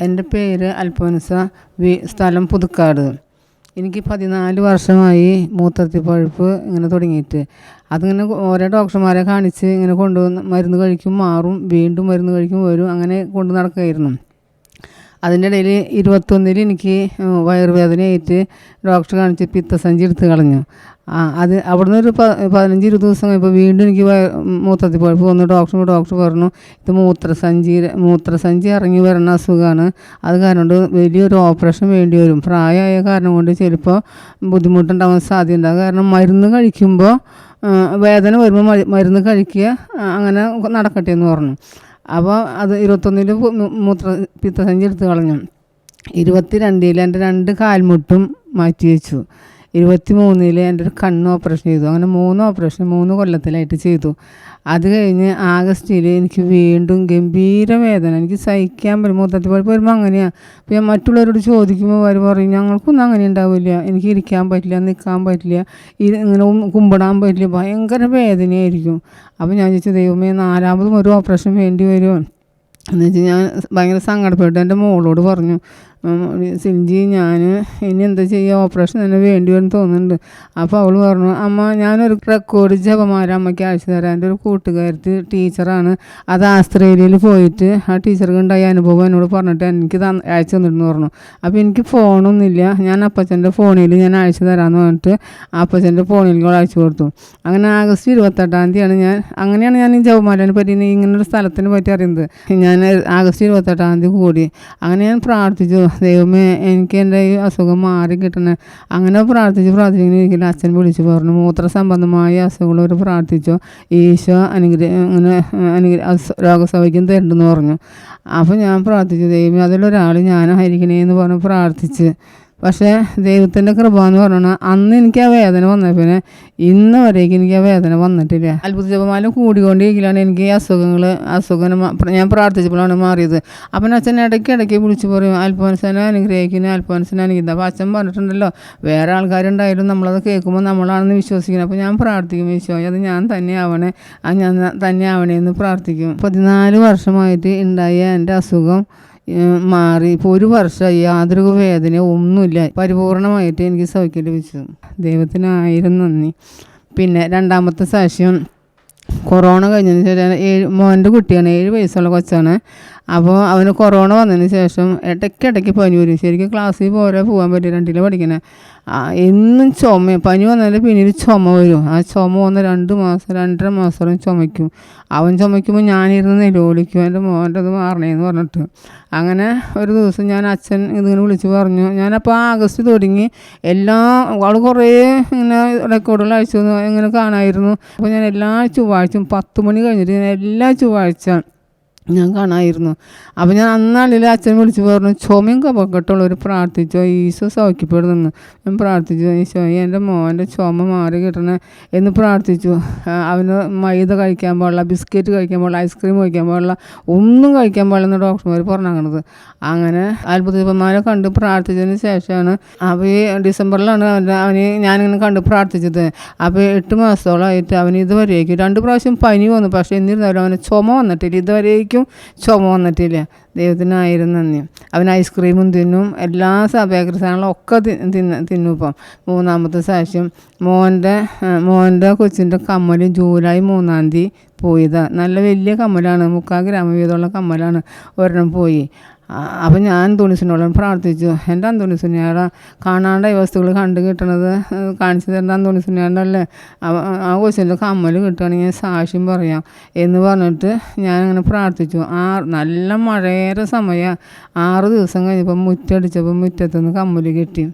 എന്റെ പേര് അൽഫോൻസ വി സ്ഥലം പുതുക്കാട്. എനിക്ക് പതിനാല് വർഷമായി മൂത്രത്തിൽ പഴുപ്പ് ഇങ്ങനെ തുടങ്ങിയിട്ട്. അതിങ്ങനെ ഓരോ ഡോക്ടർമാരെ കാണിച്ച് ഇങ്ങനെ കൊണ്ടുവന്ന് മരുന്ന് കഴിക്കും മാറും വീണ്ടും മരുന്ന് കഴിക്കും വരും അങ്ങനെ കൊണ്ട് നടക്കുകയായിരുന്നു. അതിന്റെ ഇടയിൽ ഇരുപത്തൊന്നിൽ എനിക്ക് വയറുവേദനയായിട്ട് ഡോക്ടറെ കാണിച്ച് പിത്തസഞ്ചി എടുത്ത് കളഞ്ഞു. ആ അത് അവിടുന്ന് ഒരു പതിനഞ്ച് ഇരുപത് ദിവസം കഴിഞ്ഞപ്പോൾ വീണ്ടും എനിക്ക് മൂത്രത്തിൽ പോയപ്പോൾ ഒന്ന് ഡോക്ടർ ഡോക്ടർ പറഞ്ഞു ഇത് മൂത്രസഞ്ചി മൂത്രസഞ്ചി ഇറങ്ങി വരുന്ന അസുഖമാണ് അത് കാരണം കൊണ്ട് വലിയൊരു ഓപ്പറേഷൻ വേണ്ടി വരും. പ്രായമായ കാരണം കൊണ്ട് ചിലപ്പോൾ ബുദ്ധിമുട്ടുണ്ടാവാൻ സാധ്യത ഉണ്ടാകും കാരണം മരുന്ന് കഴിക്കുമ്പോൾ വേദന വരുമ്പോൾ മരുന്ന് കഴിക്കുക അങ്ങനെ നടക്കട്ടെ എന്ന് പറഞ്ഞു. അപ്പോൾ അത് ഇരുപത്തൊന്നിൽ മൂത്ര പിത്തസഞ്ചി എടുത്ത് കളഞ്ഞു. ഇരുപത്തി രണ്ടിൽ എന്റെ രണ്ട് കാൽമുട്ടും മാറ്റി വെച്ചു. ഇരുപത്തി മൂന്നിൽ എന്റെ ഒരു കണ്ണ് ഓപ്പറേഷൻ ചെയ്തു. അങ്ങനെ മൂന്ന് ഓപ്പറേഷൻ മൂന്ന് കൊല്ലത്തിലായിട്ട് ചെയ്തു. അത് കഴിഞ്ഞ് ആഗസ്റ്റിൽ എനിക്ക് വീണ്ടും ഗംഭീര വേദന. എനിക്ക് സഹിക്കാൻ പറ്റും. മൂത്തത്തിൽ പോയി വരുമ്പോൾ അങ്ങനെയാണ് അപ്പോൾ ഞാൻ മറ്റുള്ളവരോട് ചോദിക്കുമ്പോൾ അവർ പറയും ഞങ്ങൾക്കൊന്നും അങ്ങനെ ഉണ്ടാവില്ല. എനിക്ക് ഇരിക്കാൻ പറ്റില്ല നിൽക്കാൻ പറ്റില്ല ഇങ്ങനെ കുമ്പിടാൻ പറ്റില്ല. ഭയങ്കര വേദനയായിരിക്കും. അപ്പോൾ ഞാൻ ചോദിച്ചു ദൈവമേ നാലാമതും ഒരു ഓപ്പറേഷൻ വേണ്ടി വരുമോ? എന്ന് വെച്ചാൽ ഞാൻ ഭയങ്കര സങ്കടപ്പെട്ടു എന്റെ മോളോട് പറഞ്ഞു. സിഞ്ചി ഞാൻ ഇനി എന്താ ചെയ്യുക ഓപ്പറേഷൻ തന്നെ വേണ്ടി വരും തോന്നുന്നുണ്ട്. അപ്പോൾ അവൾ പറഞ്ഞു അമ്മ ഞാനൊരു റെക്കോർഡ് ജപമാല അമ്മയ്ക്ക് അയച്ചു തരാം. എന്റെ ഒരു കൂട്ടുകാരത്ത് ടീച്ചറാണ്. അത് ആസ്ട്രേലിയയിൽ പോയിട്ട് ആ ടീച്ചർക്ക് ഉണ്ടായ അനുഭവം എന്നോട് പറഞ്ഞിട്ട് എനിക്ക് അയച്ചു തന്നിട്ടെന്ന് പറഞ്ഞു. അപ്പോൾ എനിക്ക് ഫോണൊന്നുമില്ല ഞാൻ അപ്പച്ചന്റെ ഫോണിൽ ഞാൻ അയച്ചു തരാമെന്ന് പറഞ്ഞിട്ട് അപ്പച്ചന്റെ ഫോണിൽ അയച്ചു കൊടുത്തു. അങ്ങനെ ആഗസ്റ്റ് ഇരുപത്തെട്ടാം തീയതിയാണ് ഞാൻ അങ്ങനെയാണ് ഞാൻ ഈ ജപമാരനെ പറ്റി ഇങ്ങനൊരു സ്ഥലത്തിനെ പറ്റി അറിയുന്നത്. ഞാൻ ആഗസ്റ്റ് ഇരുപത്തെട്ടാം തീയതി കൂടി. അങ്ങനെ ഞാൻ പ്രാർത്ഥിച്ചു. ദൈവമേ എനിക്ക് എന്റെ ഈ അസുഖം മാറി കിട്ടണേ. അങ്ങനെ പ്രാർത്ഥിച്ച് പ്രാർത്ഥിക്കുന്ന പ്രാർത്ഥിച്ചിങ്ങനെ അച്ഛൻ വിളിച്ചു പറഞ്ഞു മൂത്ര സംബന്ധമായ അസുഖങ്ങൾ പ്രാർത്ഥിച്ചോ? ഈശോ അനുഗ്രഹ അങ്ങനെ അനുഗ്രഹ രോഗസൗഖ്യം തരണ്ടെന്ന് പറഞ്ഞു. അപ്പോൾ ഞാൻ പ്രാർത്ഥിച്ചു ദൈവമേ അതിലൊരാൾ ഞാനായിരിക്കണേ എന്ന് പറഞ്ഞ് പ്രാർത്ഥിച്ച് പക്ഷേ ദൈവത്തിന്റെ കൃപ എന്ന് പറഞ്ഞാൽ അന്ന് എനിക്ക് ആ വേദന വന്ന. പിന്നെ ഇന്ന് വരേക്കും എനിക്ക് ആ വേദന വന്നിട്ടില്ല. അത്ഭുത ജപമാല കൂടിക്കൊണ്ടിരിക്കലാണ് എനിക്ക് ഈ അസുഖങ്ങൾ അസുഖം ഞാൻ പ്രാർത്ഥിച്ചപ്പോഴാണ് മാറിയത്. അപ്പം അച്ഛൻ ഇടയ്ക്ക് ഇടയ്ക്ക് വിളിച്ച് പറയും അൽഫോൻസിനെ അനുഗ്രഹിക്കുന്നു അൽഫോൻസിനെ അനുഗ്രഹിക്കുന്നത് അപ്പോൾ അച്ഛൻ പറഞ്ഞിട്ടുണ്ടല്ലോ വേറെ ആൾക്കാരുണ്ടായാലും നമ്മളത് കേൾക്കുമ്പോൾ നമ്മളാണെന്ന് വിശ്വസിക്കുന്നത് അപ്പോൾ ഞാൻ പ്രാർത്ഥിക്കും വിശ്വാസം അത് ഞാൻ തന്നെ ആവണേ ഞാൻ തന്നെ ആവണേ എന്ന് പ്രാർത്ഥിക്കും. പതിനാല് വർഷമായിട്ട് ഉണ്ടായ എന്റെ അസുഖം മാറി. ഇപ്പോൾ ഒരു വർഷമായി യാതൊരു വേദന ഒന്നുമില്ല. പരിപൂർണമായിട്ട് എനിക്ക് സൗഖ്യം ലഭിച്ചു. ദൈവത്തിനായിരം നന്ദി. പിന്നെ രണ്ടാമത്തെ സാക്ഷ്യം. കൊറോണ കഴിഞ്ഞതിന് ശേഷം ഏഴ് മോന്റെ കുട്ടിയാണ് ഏഴ് വയസ്സുള്ള കൊച്ചാണ്. അപ്പോൾ അവന് കൊറോണ വന്നതിന് ശേഷം ഇടയ്ക്കിടയ്ക്ക് പനി വരും. ശരിക്കും ക്ലാസ്സിൽ പോരാ പോകാൻ പറ്റും രണ്ടിലെ പഠിക്കണേ. എന്നും ചുമ. പനി വന്നാൽ പിന്നീട് ചുമ വരും. ആ ചുമ വന്ന് രണ്ട് മാസം രണ്ടര മാസം ചുമയ്ക്കും. അവൻ ചുമയ്ക്കുമ്പോൾ ഞാനിരുന്ന് നിലവിളിക്കും എന്റെ മോന്റെ അത് മാറണേന്ന് പറഞ്ഞിട്ട്. അങ്ങനെ ഒരു ദിവസം ഞാൻ അച്ഛൻ ഇതിങ്ങനെ വിളിച്ച് പറഞ്ഞു. ഞാനപ്പോൾ ആഗസ്റ്റ് തുടങ്ങി. എല്ലാ അവൾ കുറേ ഇങ്ങനെ റെക്കോർഡുകൾ അയച്ചു ഇങ്ങനെ കാണായിരുന്നു. അപ്പോൾ ഞാൻ എല്ലാ ചൊവ്വാഴ്ചയും പത്ത് മണി കഴിഞ്ഞിട്ട് ഞാൻ എല്ലാ ചൊവ്വാഴ്ച ഞാൻ കാണായിരുന്നു. അപ്പോൾ ഞാൻ അന്നാളിൽ അച്ഛൻ വിളിച്ച് പറഞ്ഞു ചുമയും കപക്കെട്ടുള്ളവർ പ്രാർത്ഥിച്ചോ ഈശോ സൗഖ്യപ്പെടുന്നു ഞാൻ പ്രാർത്ഥിച്ചു ഈശോ എന്റെ മോന്റെ ചുമ മാറി കിട്ടണേ എന്ന് പ്രാർത്ഥിച്ചു. അവന് മൈദ കഴിക്കാൻ പാടില്ല ബിസ്ക്കറ്റ് കഴിക്കാൻ പാടില്ല ഐസ്ക്രീം കഴിക്കാൻ പാടില്ല ഒന്നും കഴിക്കാൻ പാടില്ലെന്ന് ഡോക്ടർമാർ പറഞ്ഞത് അങ്ങനെ അത്ഭുതമാരെ കണ്ട് പ്രാർത്ഥിച്ചതിന് ശേഷമാണ് അപ്പോൾ ഡിസംബറിലാണ് അവന്റെ അവന് ഞാനിങ്ങനെ കണ്ട് പ്രാർത്ഥിച്ചത്. അപ്പോൾ എട്ട് മാസത്തോളമായിട്ട് അവന് ഇതുവരേക്കും രണ്ട് പ്രാവശ്യം പനി വന്നു പക്ഷേ എന്നിരുന്നാലും അവന് ചുമ വന്നിട്ടില്ല. ഇതുവരേക്കും ചുമ വന്നിട്ടില്ല. ദൈവത്തിനായിരുന്നു നന്ദി. അവൻ ഐസ്ക്രീമും തിന്നും. എല്ലാ ബേക്കറി സാധനങ്ങളും ഒക്കെ തിന്ന് തിന്നും ഇപ്പം. മൂന്നാമത്തെ സാക്ഷ്യം. മോന്റെ മോന്റെ കൊച്ചിന്റെ കമ്മൽ ജൂലൈ മൂന്നാം തീയതി പോയതാണ് നല്ല വലിയ കമ്മലാണ്. മുക്കാൽ ഗ്രാമ വീതമുള്ള കമ്മലാണ്. ഒരെണ്ണം പോയി. അപ്പം ഞാൻ തുണിസിനോളം പ്രാർത്ഥിച്ചു. എന്റെ അന്തോണിസുനിയാടെ കാണാണ്ട ഈ വസ്തുക്കൾ കണ്ടു കിട്ടണത്? കാണിച്ചു തരേണ്ട അന്തോണിസുനിയാണ്ടല്ലേ ആ കൊച്ചിന്റെ കമ്മൽ കിട്ടുകയാണെങ്കിൽ സാക്ഷ്യം പറയാം. എന്ന് പറഞ്ഞിട്ട് ഞാൻ അങ്ങനെ പ്രാർത്ഥിച്ചു. ആ നല്ല മഴയേറെ സമയം. ആറ് ദിവസം കഴിഞ്ഞപ്പോൾ മുറ്റടിച്ചപ്പോൾ മുറ്റത്തുനിന്ന് കമ്മൽ കിട്ടി.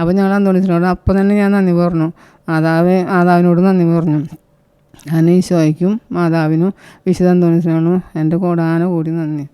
അപ്പോൾ ഞങ്ങൾ അന്തോണിസിനോട് അപ്പം തന്നെ ഞാൻ നന്ദി പറഞ്ഞു. മാതാവ് മാതാവിനോട് നന്ദി പറഞ്ഞു. ഞാൻ ഈശോയ്ക്കും മാതാവിനും വിശുദ്ധ അന്തോണിസിനോടും എന്റെ കോടാന കൂടി നന്ദി.